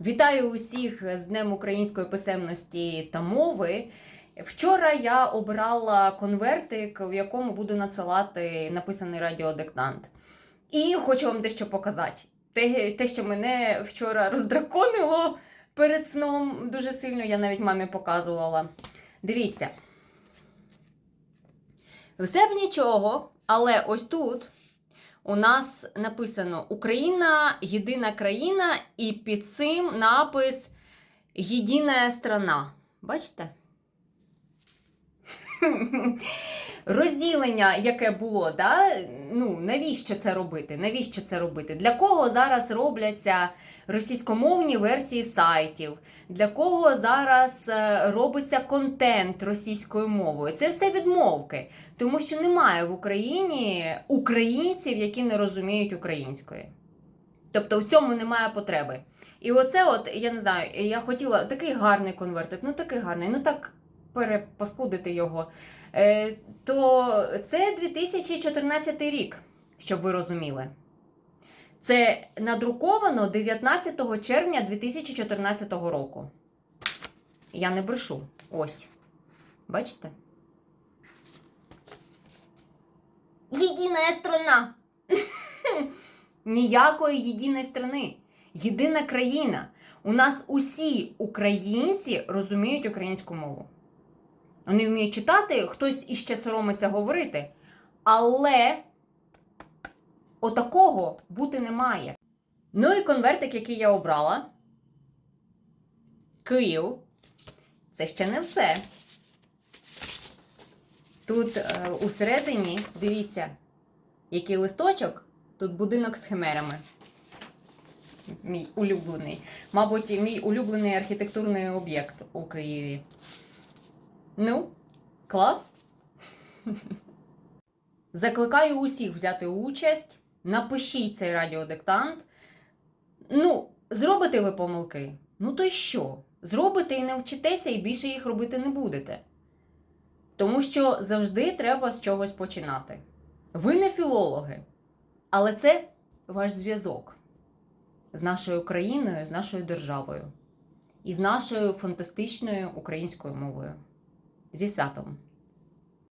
Вітаю усіх з Днем української писемності та мови. Вчора я обирала конвертик, в якому буду надсилати написаний радіодиктант. І хочу вам дещо показати. Те, те, що мене вчора роздраконило перед сном дуже сильно, я навіть мамі показувала. Дивіться. Все б нічого, але ось тут у нас написано Україна єдина країна, і під цим напис Єдина страна. Бачите? Розділення, яке було, да? ну навіщо це робити? Навіщо це робити? Для кого зараз робляться російськомовні версії сайтів? Для кого зараз е, робиться контент російською мовою? Це все відмовки, тому що немає в Україні українців, які не розуміють української. Тобто в цьому немає потреби. І оце, от, я не знаю, я хотіла такий гарний конвертик, ну такий гарний, ну так перепаскудити його. Е, то це 2014 рік, щоб ви розуміли. Це надруковано 19 червня 2014 року. Я не брешу. Ось. Бачите? Єдина страна. Ніякої єдиної страни. Єдина країна. У нас усі українці розуміють українську мову. Вони вміють читати, хтось іще соромиться говорити. Але отакого бути не має. Ну і конвертик, який я обрала. Київ. Це ще не все. Тут е, усередині, дивіться, який листочок, тут будинок з химерами. Мій улюблений. Мабуть, мій улюблений архітектурний об'єкт у Києві. Ну, клас. Закликаю усіх взяти участь. Напишіть цей радіодиктант. Ну, зробите ви помилки. Ну то й що? Зробите і навчитеся, і більше їх робити не будете. Тому що завжди треба з чогось починати. Ви не філологи, але це ваш зв'язок з нашою країною, з нашою державою і з нашою фантастичною українською мовою. Зі святом!